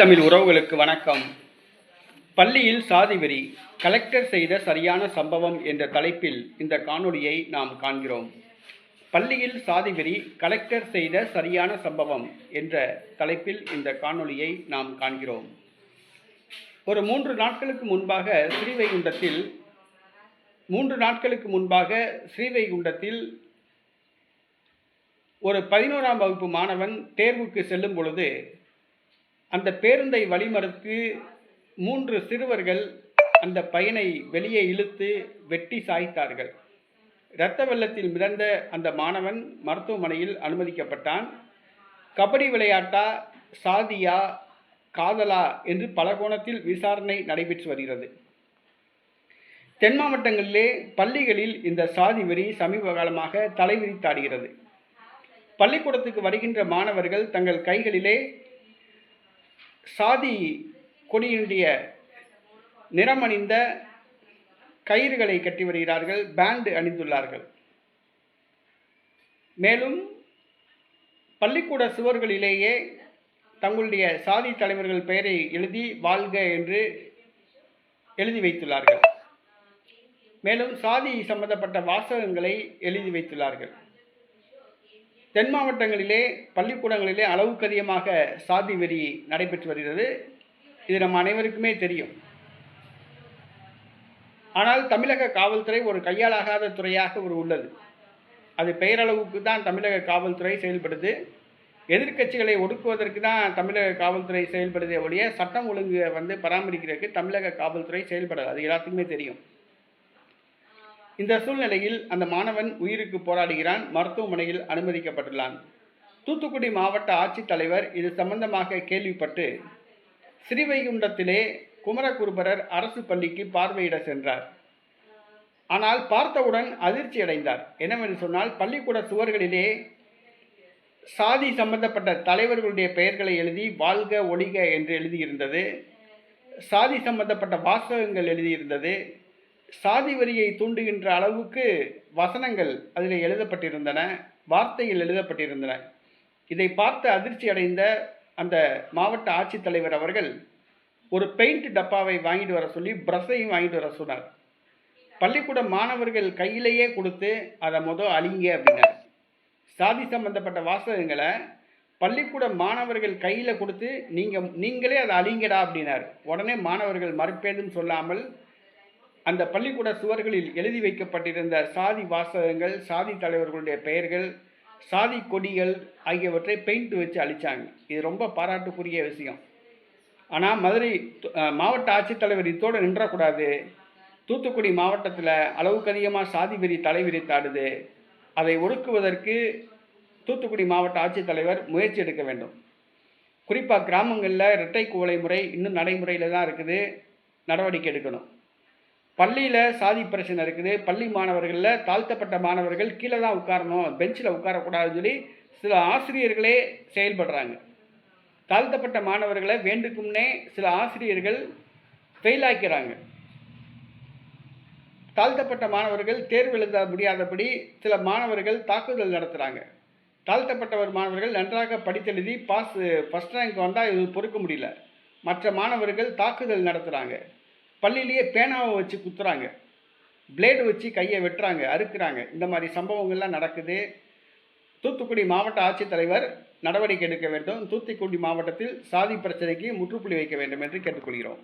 தமிழ் உறவுகளுக்கு வணக்கம். பள்ளியில் சாதி வெறி கலெக்டர் செய்த சரியான சம்பவம் என்ற தலைப்பில் இந்த காணொளியை நாம் காண்கிறோம். பள்ளியில் சாதி வெறி கலெக்டர் செய்த சரியான சம்பவம் என்ற தலைப்பில் இந்த காணொளியை நாம் காண்கிறோம். ஒரு மூன்று நாட்களுக்கு முன்பாக ஸ்ரீவைகுண்டத்தில் மூன்று நாட்களுக்கு முன்பாக ஸ்ரீவைகுண்டத்தில் ஒரு பதினோராம் வகுப்பு மாணவன் தேர்வுக்கு செல்லும் பொழுது அந்த பேருந்தை வழிமறுத்து மூன்று சிறுவர்கள் அந்த பையனை வெளியே இழுத்து வெட்டி சாய்த்தார்கள். இரத்த வெள்ளத்தில் மிதந்த அந்த மாணவன் மருத்துவமனையில் அனுமதிக்கப்பட்டான். கபடி விளையாட்டா சாதியா காதலா என்று பல கோணத்தில் விசாரணை நடைபெற்று வருகிறது. தென் மாவட்டங்களிலே பள்ளிகளில் இந்த சாதி வெறி சமீப காலமாக தலைவிரித்தாடுகிறது. பள்ளிக்கூடத்துக்கு வருகின்ற மாணவர்கள் தங்கள் கைகளிலே சாதி கொடியினுடைய நிறமணிந்த கயிறுகளை கட்டி வருகிறார்கள் பேண்டு அணிந்துள்ளார்கள். மேலும் பள்ளிக்கூட சுவர்களிலேயே தங்களுடைய சாதி தலைவர்கள் பெயரை எழுதி வாழ்க என்று எழுதி வைத்துள்ளார்கள். மேலும் சாதி சம்பந்தப்பட்ட வாசகங்களை எழுதி வைத்துள்ளார்கள். தென் மாவட்டங்களிலே பள்ளிக்கூடங்களிலே அளவுக்கு அதிகமாக சாதி வெறி நடைபெற்று வருகிறது. இது நம்ம அனைவருக்குமே தெரியும். ஆனால் தமிழக காவல்துறை ஒரு கையாளாகாத துறையாக ஒரு உள்ளது. அது பெயரளவுக்கு தான் தமிழக காவல்துறை செயல்படுது. எதிர்க்கட்சிகளை ஒடுக்குவதற்கு தான் தமிழக காவல்துறை செயல்படுதே ஒழிய சட்டம் ஒழுங்கு வந்து பராமரிக்கிறதுக்கு தமிழக காவல்துறை செயல்படாது. அது எல்லாத்துக்குமே தெரியும். இந்த சூழ்நிலையில் அந்த மாணவன் உயிருக்கு போராடுகிறான் மருத்துவமனையில் அனுமதிக்கப்பட்டுள்ளான். தூத்துக்குடி மாவட்ட ஆட்சித்தலைவர் இது சம்பந்தமாக கேள்விப்பட்டு ஸ்ரீவைகுண்டத்திலே குமரகுருபரர் அரசு பள்ளிக்கு பார்வையிட சென்றார். ஆனால் பார்த்தவுடன் அதிர்ச்சி அடைந்தார். என்னவென்று சொன்னால் பள்ளிக்கூட சுவர்களிலே சாதி சம்பந்தப்பட்ட தலைவர்களுடைய பெயர்களை எழுதி வாழ்க ஒழிக என்று எழுதியிருந்தது. சாதி சம்பந்தப்பட்ட வாசகங்கள் எழுதியிருந்தது. சாதி வரியை தூண்டுகின்ற அளவுக்கு வசனங்கள் அதில் எழுதப்பட்டிருந்தன வார்த்தைகள் எழுதப்பட்டிருந்தன. இதை பார்த்து அதிர்ச்சி அடைந்த அந்த மாவட்ட ஆட்சித்தலைவர் அவர்கள் ஒரு பெயிண்ட் டப்பாவை வாங்கிட்டு வர சொல்லி ப்ரஷ்ஷையும் வாங்கிட்டு வர சொன்னார். பள்ளிக்கூட மாணவர்கள் கையிலேயே கொடுத்து அதை மொதல் அழிங்க அப்படின்னார். சாதி சம்பந்தப்பட்ட வாசகங்களை பள்ளிக்கூட மாணவர்கள் கையில் கொடுத்து நீங்கள் நீங்களே அதை அழிங்கடா அப்படின்னார். உடனே மாணவர்கள் மறுப்பேதும் சொல்லாமல் அந்த பள்ளிக்கூட சுவர்களில் எழுதி வைக்கப்பட்டிருந்த சாதி வாசகங்கள் சாதி தலைவர்களுடைய பெயர்கள் சாதி கொடிகள் ஆகியவற்றை பெயிண்ட் வச்சு அழிச்சாங்க. இது ரொம்ப பாராட்டுக்குரிய விஷயம். ஆனால் மதுரை மாவட்ட ஆட்சித்தலைவர் இத்தோடு நின்றக்கூடாது. தூத்துக்குடி மாவட்டத்தில் அளவுக்கு அதிகமாக சாதி வெறி தலைவிரித்தாடுது அதை ஒடுக்குவதற்கு தூத்துக்குடி மாவட்ட ஆட்சித்தலைவர் முயற்சி எடுக்க வேண்டும். குறிப்பாக கிராமங்களில் இரட்டை குவளை முறை இன்னும் நடைமுறையில் தான் இருக்குது. நடவடிக்கை எடுக்கணும். பள்ளியில் சாதி பிரச்சனை இருக்குது. பள்ளி மாணவர்களில் தாழ்த்தப்பட்ட மாணவர்கள் கீழே தான் உட்காரணும். பெஞ்சில் உட்காரக்கூடாதுன்னு சொல்லி சில ஆசிரியர்களே செயல்படுறாங்க. தாழ்த்தப்பட்ட மாணவர்களை வேண்டுக்கும்னே சில ஆசிரியர்கள் ஃபெயிலாக்கிறாங்க தாழ்த்தப்பட்ட மாணவர்கள் தேர்வு எழுத முடியாதபடி சில மாணவர்கள் தாக்குதல் நடத்துகிறாங்க தாழ்த்தப்பட்டவர் மாணவர்கள் நன்றாக படித்தெழுதி பாஸ் ஃபஸ்ட் ரேங்க் வந்தால் இது பொறுக்க முடியல. மற்ற மாணவர்கள் தாக்குதல் நடத்துகிறாங்க பள்ளியிலேயே பேனாவை வச்சு குத்துறாங்க. பிளேடு வச்சு கையை வெட்டுறாங்க அறுக்கிறாங்க. இந்த மாதிரி சம்பவங்கள்லாம் நடக்குது. தூத்துக்குடி மாவட்ட ஆட்சித்தலைவர் நடவடிக்கை எடுக்க வேண்டும். தூத்துக்குடி மாவட்டத்தில் சாதி பிரச்சனைக்கு முற்றுப்புள்ளி வைக்க வேண்டும் என்று கேட்டுக்கொள்கிறோம்.